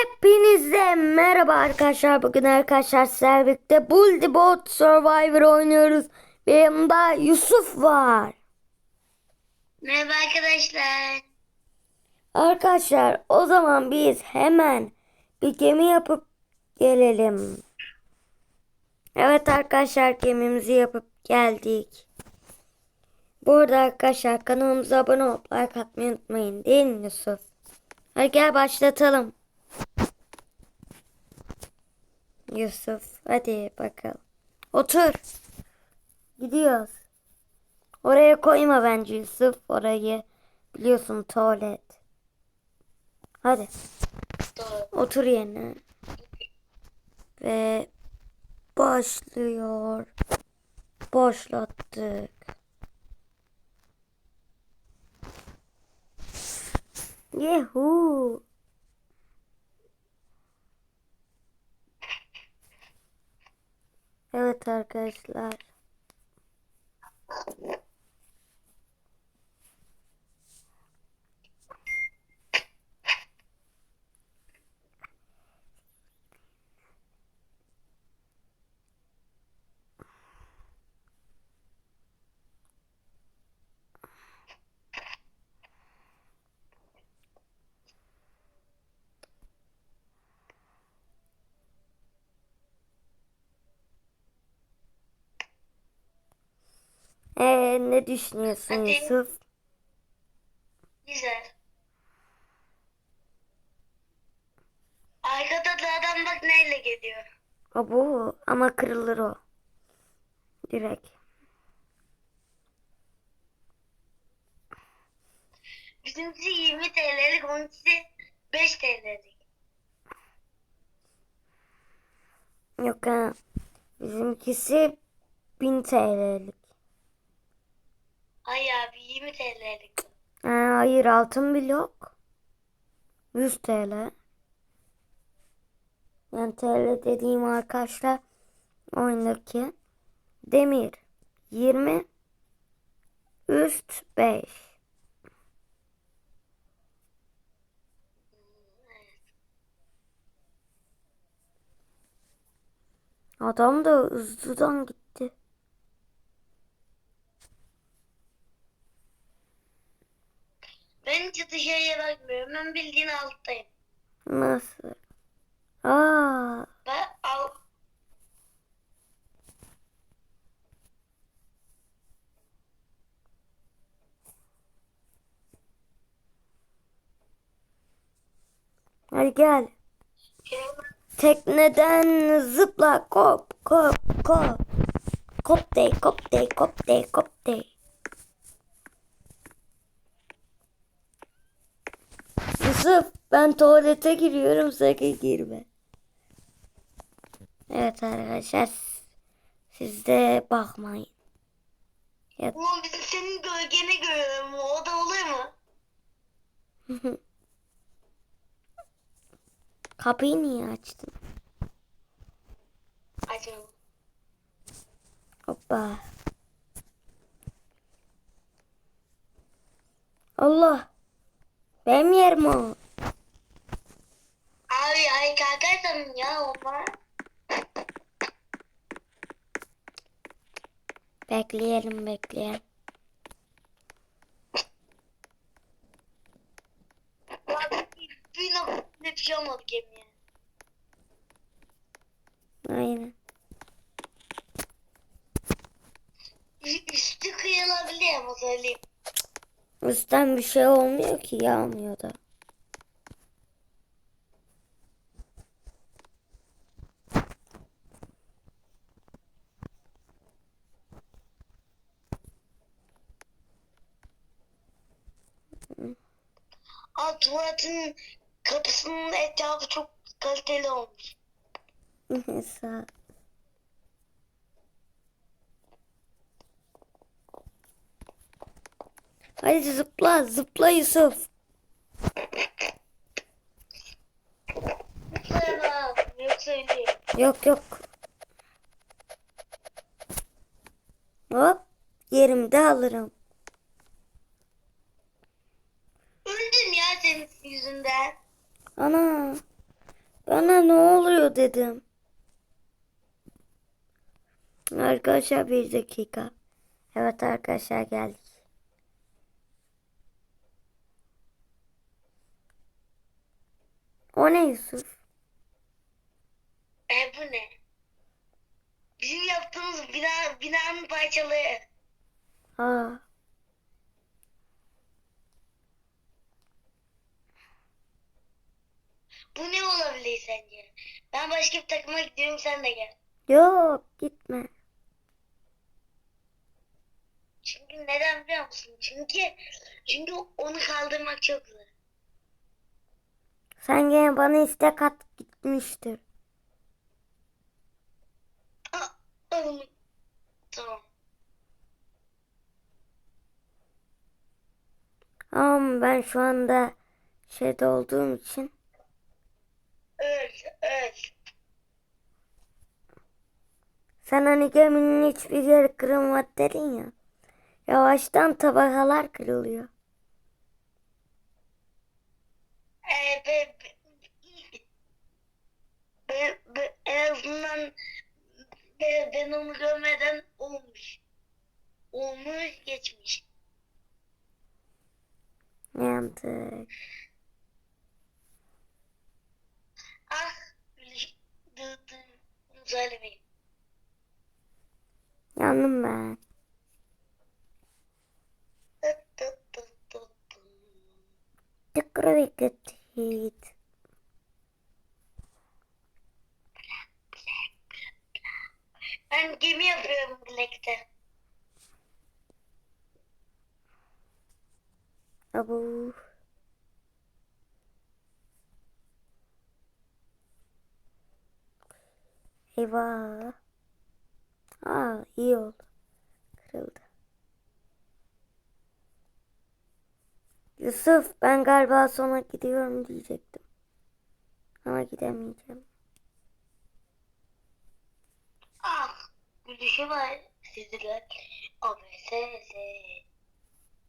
Hepinize merhaba arkadaşlar. Bugün arkadaşlar sizlerle birlikte Bullybot Survivor oynuyoruz. Ve yanımda Yusuf var. Merhaba arkadaşlar. Arkadaşlar o zaman biz hemen bir gemi yapıp gelelim. Evet arkadaşlar gemimizi yapıp geldik. Bu arada arkadaşlar kanalımıza abone olup like atmayı unutmayın değil mi Yusuf? Hadi gel başlatalım. Yusuf hadi bakalım. Otur. Gidiyoruz. Oraya koyma bence Yusuf. Orayı biliyorsun tuvalet. Hadi otur yerine. Ve başlıyor. Başlattık. Yuhu. Evet arkadaşlar. Ee, ne düşünüyorsun Hadi. Yusuf? Güzel. Arkada da adam bak neyle geliyor. O bu ama kırılır o. Direkt. Bizimkisi 20 TL'lik, onunkisi 5 TL'lik. Yok ha. Bizimkisi 1000 TL'lik. Ay abi 20 TL'lik. Ha, hayır altın blok. 100 TL. Yani TL dediğim arkadaşlar oyundaki demir 20 üst 5. Adam da hızlıdan gitti. Ben hiç dışarıya bakmıyorum. Ben bildiğin alttayım. Nasıl? Aa, Ben al... hadi gel. Tekneden zıpla kop kop kop. Kop dey kop dey kop dey kop dey. Yusuf ben tuvalete giriyorum sakın girme. Evet arkadaşlar siz de bakmayın. Ya, Ulan biz senin gölgeni görelim. O da oluyor mu? kapıyı niye açtın? Acaba. Hoppa. Allah. O. Abi ay kalkarsam ya olma. Bekleyelim bekleyelim. Bir, bir noktada bir şey olmadı gemiye. Üstten bir şey olmuyor ki yağmıyor da. Aa tuvaletin kapısının etrafı çok kaliteli olmuş. Sağ Hadi zıpla zıpla Yusuf. Yok. Yok yok. Hop yerimde alırım. Öldüm ya senin yüzünden. Ana Bana ne oluyor dedim. Arkadaşlar bir dakika. Evet arkadaşlar geldik. O ne Yusuf? E bu ne? Bizim yaptığımız bina, binanın parçaları. Aa, Bu ne olabilir sence? Ben başka bir takıma gidiyorum sen de gel. yok gitme. Çünkü neden biliyor musun? Çünkü çünkü onu kaldırmak çok zor. Sen gene bana istek at gitmiştir. Ama ben şu anda şeyde olduğum için Öl, öl. sen hani geminin hiçbir yeri kırılmadı dedin ya. Yavaştan tabakalar kırılıyor. En azından be, ben onu görmeden olmuş. Olmuş geçmiş. Ne yaptık? Ah, söylemeyin. Yandım ben. Dı dı dı. Tıkırı bekletit. Ben gemi yapıyorum Black'te. Abu. Eyvah. Aa iyi oldu. Kırıldı. Yusuf ben galiba sona gidiyorum diyecektim. Ama gidemeyeceğim. Ah, gülüşü var sizler. OBSS.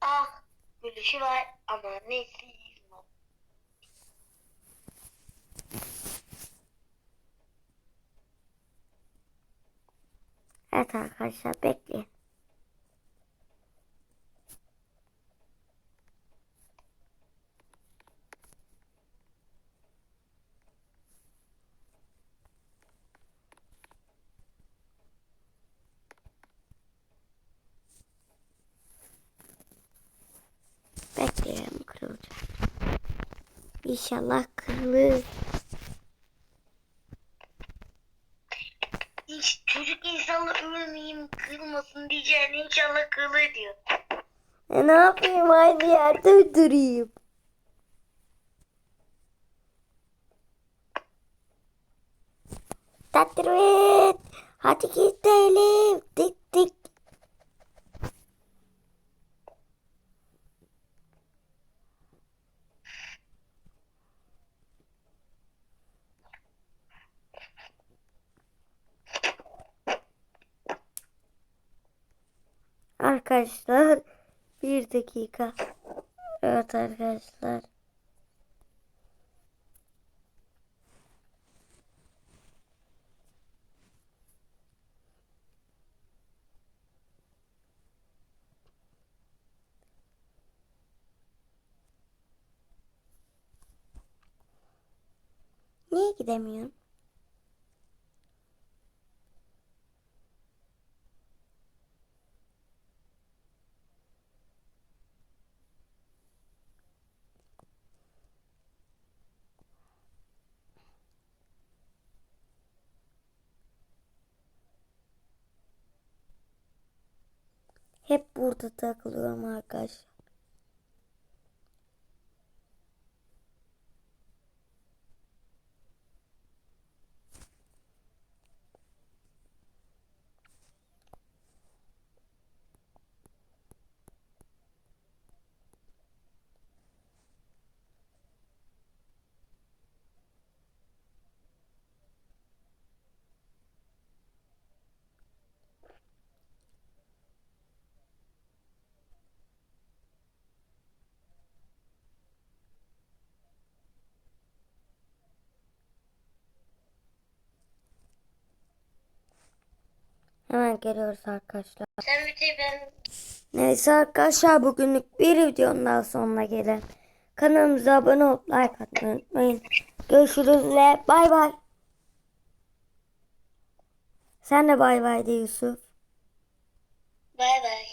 Ah, gülüşü var ama nesi var. Evet arkadaşlar bekleyin. Bekleyelim kırılacak. İnşallah kırılır. Hiç çocuk inşallah ölmeyeyim kırılmasın diyeceğine inşallah kırılır diyor. E ne yapayım aynı yerde mi durayım? Tatlıvet. Hadi gidelim. Dik dik. Arkadaşlar bir dakika. Evet arkadaşlar. Niye gidemiyorum? Hep burada takılıyorum arkadaşlar. Hemen geliyoruz arkadaşlar. Sen videoyu. Neyse arkadaşlar bugünlük bir videonun daha sonuna gelin. Kanalımıza abone olup like atmayı unutmayın. Görüşürüz ve bay bay. Sen de bay bay de Yusuf. Bay bay.